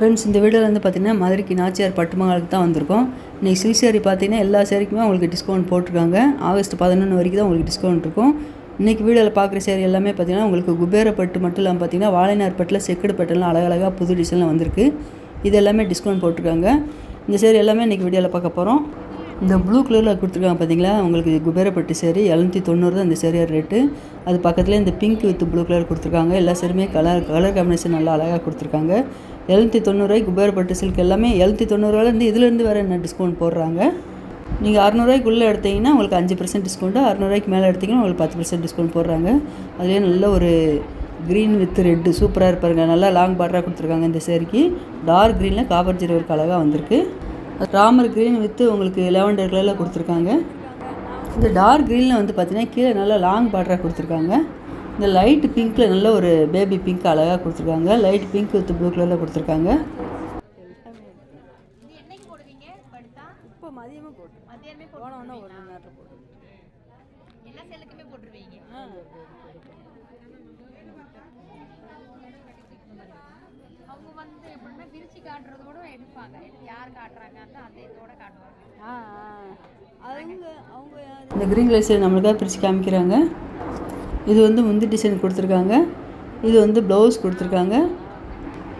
Friends இந்த வீடியோவில் வந்து பார்த்தீங்கன்னா மதுரைக்கு நாச்சியார் பட்டுமங்களுக்கு தான் வந்திருக்கோம். இன்றைக்கி சில்க் சேரீ பார்த்தீங்கன்னா எல்லா சேரீக்குமே உங்களுக்கு டிஸ்கவுண்ட் போட்டிருக்காங்க. ஆகஸ்ட் பதினொன்று வரைக்கும் தான் உங்களுக்கு டிஸ்கவுண்ட் இருக்கும். இன்றைக்கி வீடியோவில் பார்க்குற சேரீ எல்லாமே பார்த்தீங்கன்னா உங்களுக்கு குபேர பட்டு மட்டும் இல்லாமல் பார்த்தீங்கன்னா வாழைநார் பட்டில் செக்குடு பட்டுலாம் அழகழகாக புது டிசைனில் வந்திருக்கு. இது எல்லாமே டிஸ்கவுண்ட் போட்டிருக்காங்க. இந்த சேரீ எல்லாமே இன்றைக்கி வீடியோவில் பார்க்க போகிறோம் இந்த ப்ளூ கலரில் கொடுத்துருக்காங்க பார்த்தீங்களா உங்களுக்கு குபேரப்பட்டு சேரீ எழுநூற்றி தொண்ணூறு தான் இந்த சேரீயார் ரேட்டு அது பக்கத்தில் இந்த பிங்க் வித் ப்ளூ கலர் கொடுத்துருக்காங்க. எல்லா சேருமே கலர் கலர் காம்பினேஷன் நல்லா அழகாக கொடுத்துருக்காங்க. எழுநூற்றி தொண்ணூறுரூவாய் குபேரப்பட்டு சில்க் எல்லாமே எழுநூற்றி தொண்ணூறுவாலேருந்து இதுலேருந்து வேறு என்ன டிஸ்கவுண்ட் போடுறாங்க? நீங்கள் அறநூறுவாய்க்குள்ளே எடுத்தீங்கன்னா உங்களுக்கு அஞ்சு பர்சன்ட் டிஸ்கவுண்ட்டு அறநூறுவாய்க்கு மேலே எடுத்தீங்கன்னா உங்களுக்கு பத்து பர்சன்ட் டிஸ்கவுண்ட் போடுறாங்க. அதுலேயே நல்ல ஒரு க்ரீன் வித் ரெட்டு சூப்பராக இருப்பாருங்க. நல்லா லாங் பார்டராக கொடுத்துருக்காங்க இந்த சேரீக்கு டார்க் க்ரீனில் காப்பர் ஜீரோ அழகாக வந்திருக்கு. ராமர் க்ரீன் வித்து உங்களுக்கு லெவண்டர் கலரில் கொடுத்துருக்காங்க. இந்த டார்க் க்ரீனில் வந்து பார்த்தீங்கன்னா கீழே நல்லா லாங் பார்டராக கொடுத்துருக்காங்க. இந்த லைட் பிங்க்கில் நல்ல ஒரு பேபி பிங்க் அழகாக கொடுத்துருக்காங்க. லைட் பிங்க் வித் ப்ளூ கலரில் கொடுத்துருக்காங்க. போட்டுருவீங்க. அவங்க வந்து எப்படின்னா பிரிச்சு காட்டுறது கூட எடுப்பாங்க. எடுத்து யார் காட்டுறாங்க அந்த அந்த இதோட காட்டுவாங்க. அவங்க அவங்க இந்த க்ரீன் கலர் சைடு நம்மளுக்காக பிரித்து காமிக்கிறாங்க. இது வந்து முந்தி டிசைன் கொடுத்துருக்காங்க. இது வந்து ப்ளவுஸ் கொடுத்துருக்காங்க.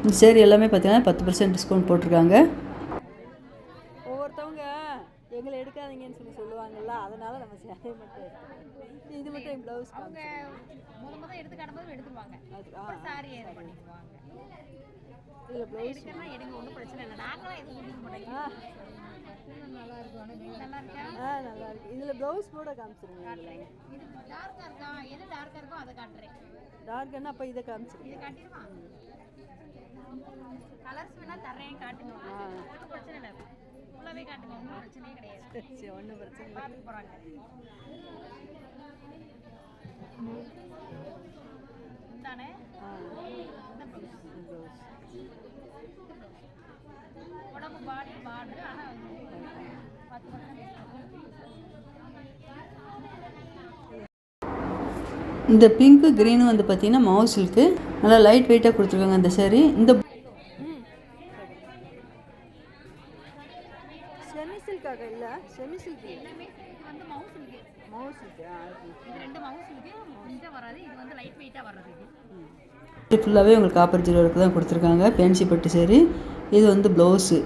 இந்த சேரீ எல்லாமே பார்த்தீங்கன்னா பத்து பர்சன்ட் டிஸ்கவுண்ட் போட்டிருக்காங்க. ஒவ்வொருத்தவங்க எங்களை எடுக்காதீங்கன்னு சொல்லி சொல்லுவாங்கல்ல அதனால நம்ம சேரீ மட்டும் இது மட்டும் ப்ளவுஸ் அவங்க அப்புறம் சாரி இது பண்ணிக்குவாங்க எடுக்கணும்னா எடுங்க ஒன்றும் பிரச்சனை இல்லை. நாங்களாம் எதுவும் எடுக்க மாட்டேங்க. நல்லா இருக்கும் நல்லா இருக்கா ஆ நல்லா இருக்கு இதில் ப்ளவுஸ் கூட காமிச்சிருங்க. இது டார்க்கா இருக்கா? எது டார்க்கா இருக்கோ அதை காட்டுறேன். டார்க்னா அப்போ இதை காமிச்சிருங்க. இது காட்டிடுமா? கலர்ஸ் வேணா தரேன் காட்டுங்க. ஒன்றும் பிரச்சனை இல்லை. காட்டுங்க ஒன்றும் பிரச்சனையே கிடையாது. சரி ஒன்றும் பிரச்சனை இல்லை. போகிறாங்க தானே ஆ இந்த blouse. ப்ளவுஸ் உடம்பு பாடி பார்டர் ஆனால் பத்து பர்சன்ட் இந்த பிங்க்கு க்ரீனும் வந்து பார்த்தீங்கன்னா மாவு சில்க்கு நல்லா லைட் வெயிட்டாக கொடுத்துருக்காங்க இந்த saree. இந்த செமி சில்காக இல்லை? செமி சில்க் எல்லாமே இது வந்து மவுஸ் இருக்கு மாவு சில்க்கு இது ரெண்டு மவுஸ் இருக்கு கொஞ்சம் வராது. இது வந்து லைட் வெயிட்டாக வர்றது இது. இது ஃபுல்லாகவே உங்களுக்கு காப்பர் ஜீரோ ஒர்க்கு தான் கொடுத்துருக்காங்க. ஃபேன்சி பட்டு saree. இது வந்து ப்ளவுஸு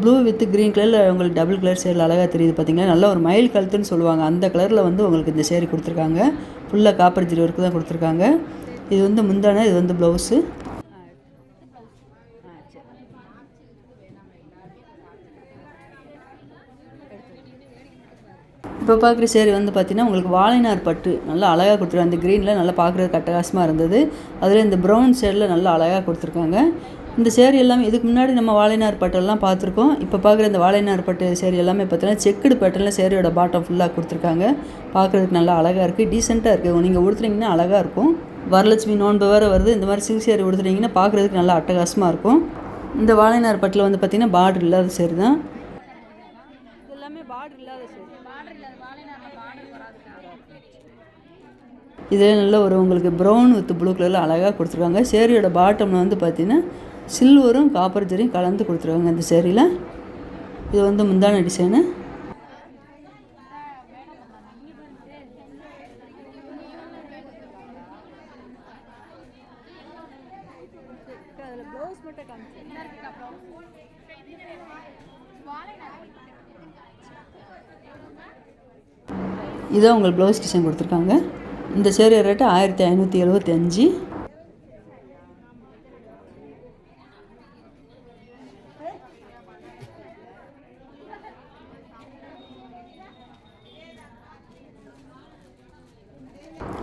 ப்ளூ வித் க்ரீன் கலரில் உங்களுக்கு டபுள் கலர் சேரில் அழகாக தெரியுது பார்த்தீங்கன்னா நல்ல ஒரு மயில் கழுத்துன்னு சொல்லுவாங்க. அந்த கலரில் வந்து உங்களுக்கு இந்த சேரீ கொடுத்துருக்காங்க. ஃபுல்லாக காப்பர் ஜீரோ ஒர்க்கு தான் கொடுத்துருக்காங்க. இது வந்து முந்தான இது வந்து ப்ளவுஸு இப்போ பார்க்குற சேரீ வந்து பார்த்திங்கன்னா உங்களுக்கு வாழைநார் பட்டு நல்லா அழகாக கொடுத்துருக்காங்க. அந்த க்ரீனில் நல்லா பார்க்குறது கட்டகாசமாக இருந்தது. அதில் இந்த ப்ரௌன் சேரில் நல்லா அழகாக கொடுத்துருக்காங்க. இந்த சேரீ எல்லாமே இதுக்கு முன்னாடி நம்ம வாழைநார் பட்டெல்லாம் பார்த்துருக்கோம். இப்போ பார்க்குற இந்த வாழைநார் பட்டு சேரீ எல்லாமே பார்த்தீங்கன்னா செக்குடு பேட்டர்னில் சேரீயோட பாட்டம் ஃபுல்லாக கொடுத்துருக்காங்க. பார்க்குறதுக்கு நல்லா அழகாக இருக்குது டீசெண்டாக இருக்குது நீங்கள் உடுத்துனீங்கன்னா அழகாக இருக்கும். வரலட்சுமி நோன்பு வேறு வருது. இந்த மாதிரி சில்க் சேரீ உடுத்துனீங்கன்னா பார்க்குறதுக்கு நல்லா அட்டகாசமாக இருக்கும். இந்த வாழைநார் பட்டில் வந்து பார்த்தீங்கன்னா பார்டர் இல்லாத சேரீ தான். எல்லாமே பார்டர் இல்லாத சேரீ. பார்டர் இல்லாத பார்டர் இதில் நல்ல ஒரு உங்களுக்கு ப்ரௌன் வித் ப்ளூ கலரில் அழகாக கொடுத்துருக்காங்க. சேரியோட பாட்டமில் வந்து பார்த்தீங்கன்னா சில்வரும் காப்பர் ஜரியும் கலந்து கொடுத்துருவாங்க இந்த சேரீயில் இது வந்து முந்தான டிசைனு இதான் உங்களுக்கு ப்ளவுஸ் டிசைன் கொடுத்துருக்காங்க. இந்த சேரீ ரேட்டு ஆயிரத்தி ஐநூற்றி எழுபத்தி அஞ்சு.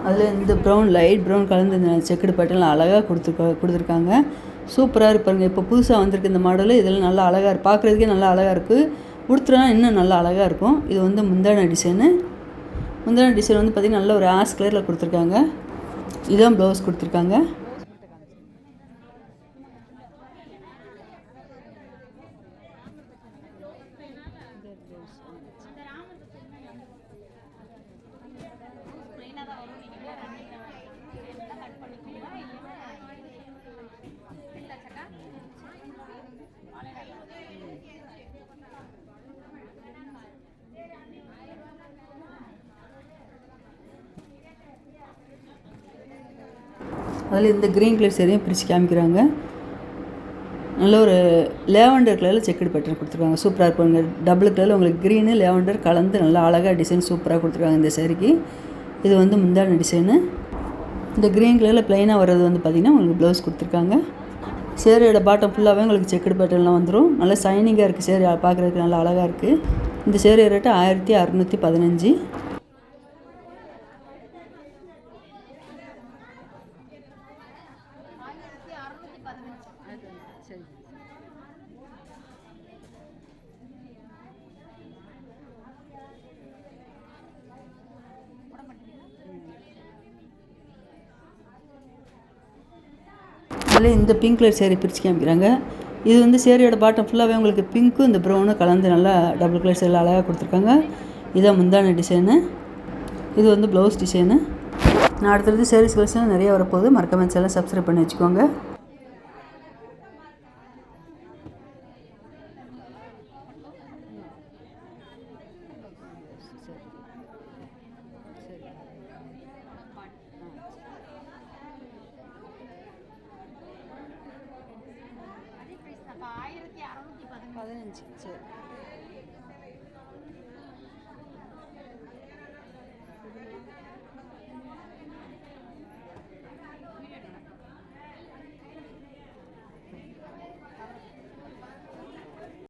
அதில் இந்த ப்ரௌன் லைட் ப்ரௌன் கலந்து இந்த செக்குடு பேட்டர்லாம் அழகாக கொடுத்துருக்கா கொடுத்துருக்காங்க. சூப்பராக இருப்பாருங்க இப்போ புதுசாக வந்திருக்கு இந்த மாடலு இதெல்லாம் நல்லா அழகாக இருக்குது பார்க்குறதுக்கே நல்லா அழகாக இருக்குது உடுத்துறனா இன்னும் நல்லா அழகாக இருக்கும். இது வந்து முந்தான டிசைனு முந்தான டிசைன் வந்து பார்த்திங்கன்னா நல்ல ஒரு ஆஸ் கலரில் கொடுத்துருக்காங்க. இதுதான் ப்ளவுஸ் கொடுத்துருக்காங்க. அதில் இந்த க்ரீன் கலர் சேரையும் பிரித்து காமிக்கிறாங்க. நல்ல ஒரு லேவண்டர் கலரில் செக்குடு பேட்டர்ன் கொடுத்துருக்காங்க. சூப்பராக இருப்பாங்க டபுள் கலரில் உங்களுக்கு க்ரீனு லேவண்டர் கலந்து நல்லா அழகாக டிசைன் சூப்பராக கொடுத்துருக்காங்க இந்த சேரீக்கு இது வந்து முந்தான டிசைனு இந்த க்ரீன் கலரில் ப்ளைனாக வர்றது வந்து பார்த்திங்கன்னா உங்களுக்கு ப்ளவுஸ் கொடுத்துருக்காங்க. சேரியோட பாட்டம் ஃபுல்லாகவே உங்களுக்கு செக்குடு பேட்டர்லாம் வந்துடும் நல்லா சைனிங்காக இருக்குது சேரீ பார்க்குறதுக்கு நல்லா அழகாக இருக்குது இந்த சேரீ ரேட்டு ஆயிரத்தி அறநூற்றி பதினஞ்சு ஆயிரத்தி அறுநூத்தி பதினஞ்சு சரி அதில் இந்த பிங்க் கலர் சேரீ பிரித்து காமிக்கிறாங்க. இது வந்து சேரீயோட பாட்டம் ஃபுல்லாகவே உங்களுக்கு பிங்க்கும் இந்த ப்ரௌனும் கலந்து நல்லா டபுள் கலர் சேரில் அழகாக கொடுத்துருக்காங்க. இதான் முந்தான டிசைனு இது வந்து ப்ளவுஸ் டிசைனு நான் அடுத்தடுத்து சேரீஸ் கலெக்ஷன் நிறைய வரப்போகுது. மறக்காம எல்லாம் சப்ஸ்கிரைப் பண்ணி வச்சுக்கோங்க. அதே ப்ரைஸ்